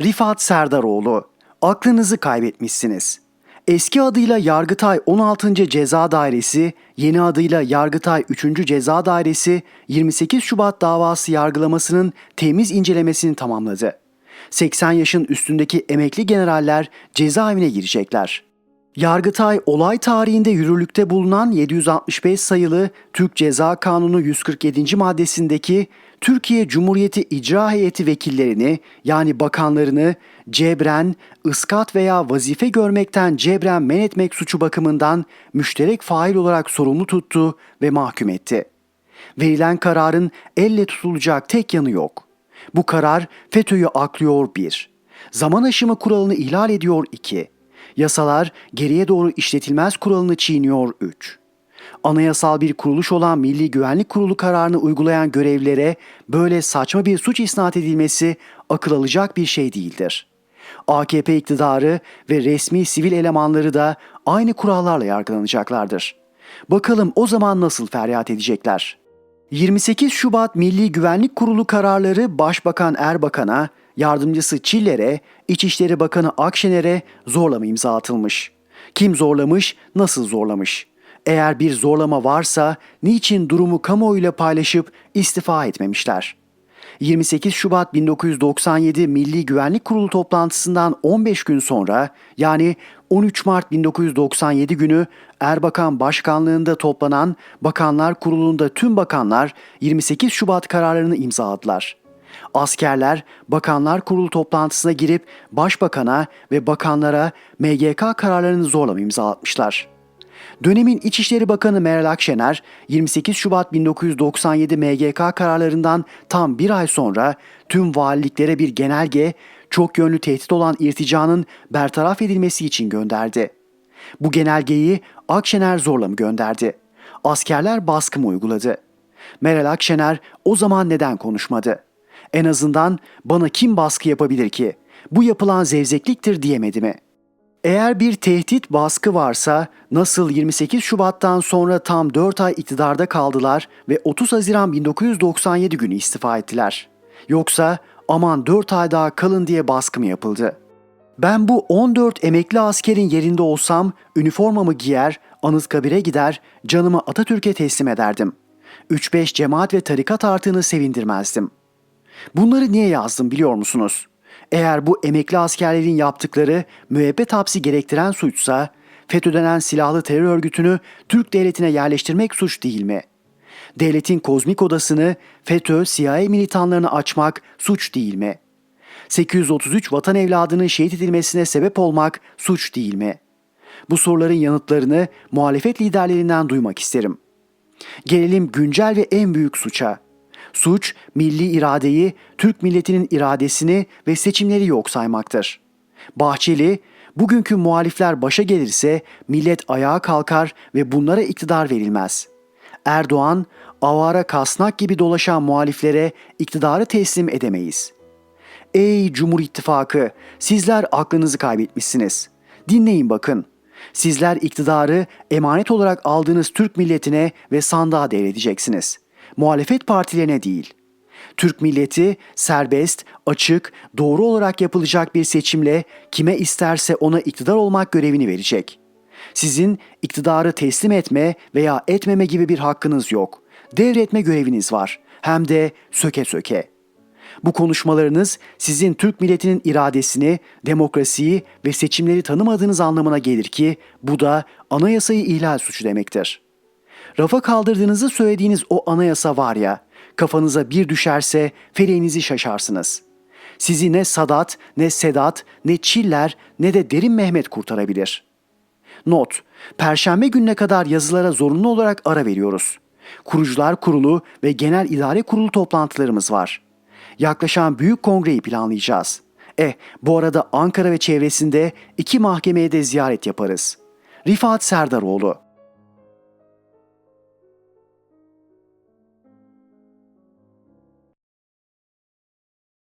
Rifat Serdaroğlu, aklınızı kaybetmişsiniz. Eski adıyla Yargıtay 16. Ceza Dairesi, yeni adıyla Yargıtay 3. Ceza Dairesi 28 Şubat davası yargılamasının temiz incelemesini tamamladı. 80 yaşın üstündeki emekli generaller cezaevine girecekler. Yargıtay olay tarihinde yürürlükte bulunan 765 sayılı Türk Ceza Kanunu 147. maddesindeki Türkiye Cumhuriyeti İcra Heyeti vekillerini yani bakanlarını cebren, ıskat veya vazife görmekten cebren men etmek suçu bakımından müşterek fail olarak sorumlu tuttu ve mahkum etti. Verilen kararın elle tutulacak tek yanı yok. Bu karar FETÖ'yü aklıyor bir. Zaman aşımı kuralını ihlal ediyor iki. Yasalar geriye doğru işletilmez kuralını çiğniyor 3. Anayasal bir kuruluş olan Milli Güvenlik Kurulu kararını uygulayan görevlilere böyle saçma bir suç isnat edilmesi akıl alacak bir şey değildir. AKP iktidarı ve resmi sivil elemanları da aynı kurallarla yargılanacaklardır. Bakalım o zaman nasıl feryat edecekler? 28 Şubat Milli Güvenlik Kurulu kararları Başbakan Erbakan'a, yardımcısı Çiller'e, İçişleri Bakanı Akşener'e zorlama imza atılmış. Kim zorlamış, nasıl zorlamış? Eğer bir zorlama varsa niçin durumu kamuoyuyla paylaşıp istifa etmemişler? 28 Şubat 1997 Milli Güvenlik Kurulu toplantısından 15 gün sonra yani 13 Mart 1997 günü Erbakan başkanlığında toplanan Bakanlar Kurulu'nda tüm bakanlar 28 Şubat kararlarını imzaladılar. Askerler Bakanlar Kurulu toplantısına girip başbakana ve bakanlara MGK kararlarını zorlama imza atmışlar. Dönemin İçişleri Bakanı Meral Akşener 28 Şubat 1997 MGK kararlarından tam bir ay sonra tüm valiliklere bir genelge çok yönlü tehdit olan irticanın bertaraf edilmesi için gönderdi. Bu genelgeyi Akşener zorla mı gönderdi? Askerler baskı uyguladı? Meral Akşener o zaman neden konuşmadı? En azından bana kim baskı yapabilir ki? Bu yapılan zevzekliktir diyemedi mi?'' Eğer bir tehdit baskı varsa nasıl 28 Şubat'tan sonra tam 4 ay iktidarda kaldılar ve 30 Haziran 1997 günü istifa ettiler? Yoksa aman 4 ay daha kalın diye baskı mı yapıldı? Ben bu 14 emekli askerin yerinde olsam üniformamı giyer, Anıtkabir'e gider, canımı Atatürk'e teslim ederdim. 3-5 cemaat ve tarikat artığını sevindirmezdim. Bunları niye yazdım biliyor musunuz?'' Eğer bu emekli askerlerin yaptıkları müebbet hapsi gerektiren suçsa, FETÖ denen silahlı terör örgütünü Türk devletine yerleştirmek suç değil mi? Devletin kozmik odasını FETÖ, CIA militanlarını açmak suç değil mi? 833 vatan evladının şehit edilmesine sebep olmak suç değil mi? Bu soruların yanıtlarını muhalefet liderlerinden duymak isterim. Gelelim güncel ve en büyük suça. Suç, milli iradeyi, Türk milletinin iradesini ve seçimleri yok saymaktır. Bahçeli, bugünkü muhalifler başa gelirse millet ayağa kalkar ve bunlara iktidar verilmez. Erdoğan, avara kasnak gibi dolaşan muhaliflere iktidarı teslim edemeyiz. Ey Cumhur İttifakı, sizler aklınızı kaybetmişsiniz. Dinleyin bakın. Sizler iktidarı emanet olarak aldığınız Türk milletine ve sandığa devredeceksiniz.'' Muhalefet partilerine değil. Türk milleti serbest, açık, doğru olarak yapılacak bir seçimle kime isterse ona iktidar olmak görevini verecek. Sizin iktidarı teslim etme veya etmeme gibi bir hakkınız yok. Devretme göreviniz var. Hem de söke söke. Bu konuşmalarınız sizin Türk milletinin iradesini, demokrasiyi ve seçimleri tanımadığınız anlamına gelir ki bu da anayasayı ihlal suçu demektir.'' Rafa kaldırdığınızı söylediğiniz o anayasa var ya, kafanıza bir düşerse feleğinizi şaşarsınız. Sizi ne Sadat, ne Sedat, ne Çiller, ne de Derin Mehmet kurtarabilir. Not, Perşembe gününe kadar yazılara zorunlu olarak ara veriyoruz. Kurucular Kurulu ve Genel İdare Kurulu toplantılarımız var. Yaklaşan büyük kongreyi planlayacağız. Eh, bu arada Ankara ve çevresinde iki mahkemeye de ziyaret yaparız. Rifat Serdaroğlu